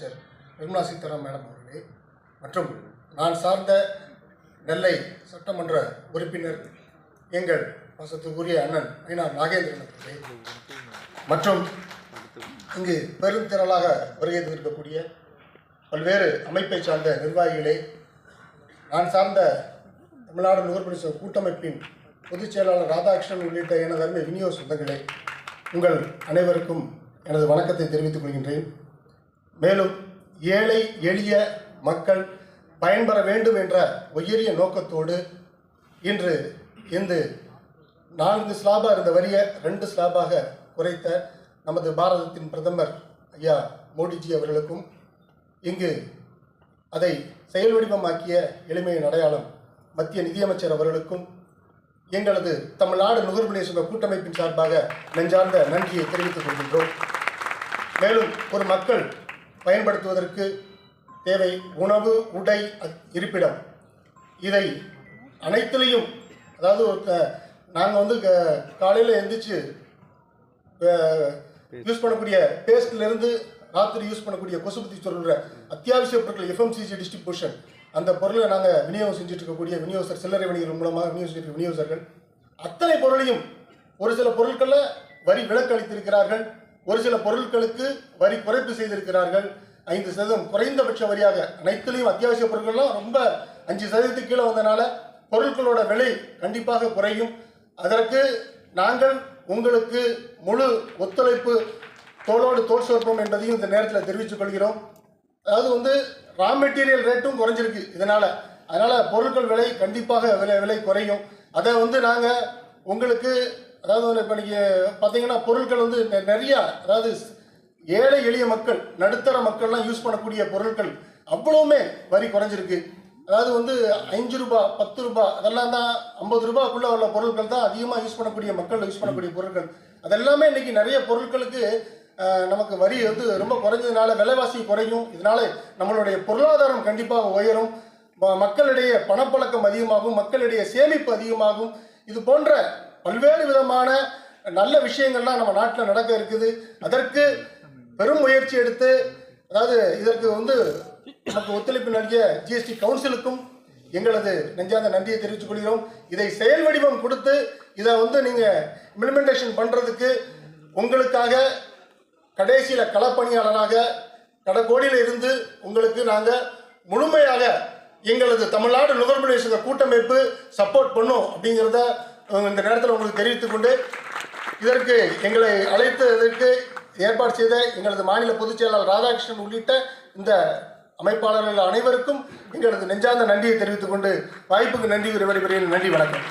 அமைச்சர் நிர்மலா சீதாராமன் மேடம் அவர்களே மற்றும் நான் சார்ந்த நெல்லை சட்டமன்ற உறுப்பினர் எங்கள் வசத்துக்குரிய அண்ணன் ஐநா நாகேந்திரன் அவர்களே மற்றும் இங்கு பெருந்திரளாக வருகை தந்திருக்கக்கூடிய பல்வேறு அமைப்பை சார்ந்த நிர்வாகிகளே நான் சார்ந்த தமிழ்நாடு நுகர்பொடி கூட்டமைப்பின் பொதுச் செயலாளர் ராதாகிருஷ்ணன் உள்ளிட்ட எனது அருமை விநியோக சொந்தங்களே உங்கள் அனைவருக்கும் எனது வணக்கத்தை தெரிவித்துக் கொள்கின்றேன். மேலும் ஏழை எளிய மக்கள் பயன்பெற வேண்டும் என்ற உயரிய நோக்கத்தோடு இன்று இந்த நான்கு ஸ்லாபாக இருந்த வரியை ரெண்டு ஸ்லாபாக குறைத்த நமது பாரதத்தின் பிரதமர் ஐயா மோடிஜி அவர்களுக்கும் இங்கு அதை செயல் வடிவமாக்கிய எளிமையின் அடையாளம் மத்திய நிதியமைச்சர் அவர்களுக்கும் எங்களது தமிழ்நாடு நுகர்வு சங்க கூட்டமைப்பின் சார்பாக நெஞ்சார்ந்த நன்றியை தெரிவித்துக் கொள்கின்றோம். மேலும் ஒரு மக்கள் பயன்படுத்துவதற்கு தேவை உணவு உடை இருப்பிடம். இதை அனைத்துலேயும் அதாவது நாங்கள் வந்து காலையில் எந்திரிச்சு யூஸ் பண்ணக்கூடிய பேஸ்ட்லேருந்து ராத்திரி யூஸ் பண்ணக்கூடிய கொசுபத்தி சொல்கிற அத்தியாவசிய பொருட்கள் எஃப்எம்சிசி டிஸ்ட்ரிபியூஷன் அந்த பொருளை நாங்கள் விநியோகம் செஞ்சுட்டு இருக்கக்கூடிய விநியோகர் சில்லறை வணிகர்கள் மூலமாக விநியோகிச்சிருக்க விநியோகர்கள் அத்தனை பொருளையும் ஒரு சில பொருட்களில் வரி விலக்கு அளித்திருக்கிறார்கள். ஒரு சில பொருட்களுக்கு வரி குறைப்பு செய்திருக்கிறார்கள். ஐந்து சதவீதம் குறைந்தபட்ச வரியாக அனைத்துலேயும் அத்தியாவசிய பொருட்கள்லாம் ரொம்ப அஞ்சு சதவீதத்துக்கு கீழே வந்தனால பொருட்களோட விலை கண்டிப்பாக குறையும். அதற்கு நாங்கள் உங்களுக்கு முழு ஒத்துழைப்பு தோளோடு தோல் சேர்ப்போம் என்பதையும் இந்த நேரத்தில் தெரிவித்துக் கொள்கிறோம். அதாவது வந்து ரா மெட்டீரியல் ரேட்டும் குறைஞ்சிருக்கு இதனால். அதனால் பொருட்கள் விலை கண்டிப்பாக விலை விலை குறையும். அதை வந்து நாங்கள் உங்களுக்கு அதாவது வந்து இப்போ இன்றைக்கி பார்த்தீங்கன்னா பொருட்கள் வந்து நெ- அதாவது ஏழை எளிய மக்கள் நடுத்தர மக்கள்லாம் யூஸ் பண்ணக்கூடிய பொருட்கள் அவ்வளவுமே வரி குறைஞ்சிருக்கு. அதாவது வந்து அஞ்சு ரூபா பத்து ரூபா அதெல்லாம் தான் ஐம்பது ரூபாக்குள்ளே உள்ள பொருட்கள் தான் அதிகமாக யூஸ் பண்ணக்கூடிய மக்கள் யூஸ் பண்ணக்கூடிய பொருட்கள். அதெல்லாமே இன்றைக்கி நிறைய பொருட்களுக்கு நமக்கு வரி வந்து ரொம்ப குறைஞ்சதுனால விலைவாசி குறையும். இதனால நம்மளுடைய பொருளாதாரம் கண்டிப்பாக உயரும். மக்களிடையே பணப்பழக்கம் அதிகமாகும் மக்களிடையே சேமிப்பு அதிகமாகும். இது போன்ற பல்வேறு விதமான நல்ல விஷயங்கள்லாம் நம்ம நாட்டில் நடக்க இருக்குது. அதற்கு பெரும் முயற்சி எடுத்து அதாவது இதற்கு வந்து நமக்கு ஒத்துழைப்பு நல்கிய ஜிஎஸ்டி கவுன்சிலுக்கும் எங்களது நெஞ்சார்ந்த நன்றியை தெரிவித்துக் கொள்கிறோம். இதை செயல் வடிவம் கொடுத்து இதை வந்து நீங்கள் இம்ப்ளிமெண்டேஷன் பண்ணுறதுக்கு உங்களுக்காக கடைசியில் களப்பணியாளராக கடற்கோடியில் இருந்து உங்களுக்கு நாங்கள் முழுமையாக எங்களது தமிழ்நாடு நுகர்வு கூட்டமைப்பு சப்போர்ட் பண்ணும் அப்படிங்கிறத இந்த நேரத்தில் உங்களுக்கு தெரிவித்துக் கொண்டு இதற்கு எங்களை அழைத்ததற்கு ஏற்பாடு செய்த எங்களது மாநில பொதுச் செயலாளர் ராதாகிருஷ்ணன் உள்ளிட்ட இந்த அமைப்பாளர்கள் அனைவருக்கும் எங்களது நெஞ்சார்ந்த நன்றியை தெரிவித்துக் கொண்டு வாய்ப்புக்கு நன்றி விரைவில் நன்றி வணக்கம்.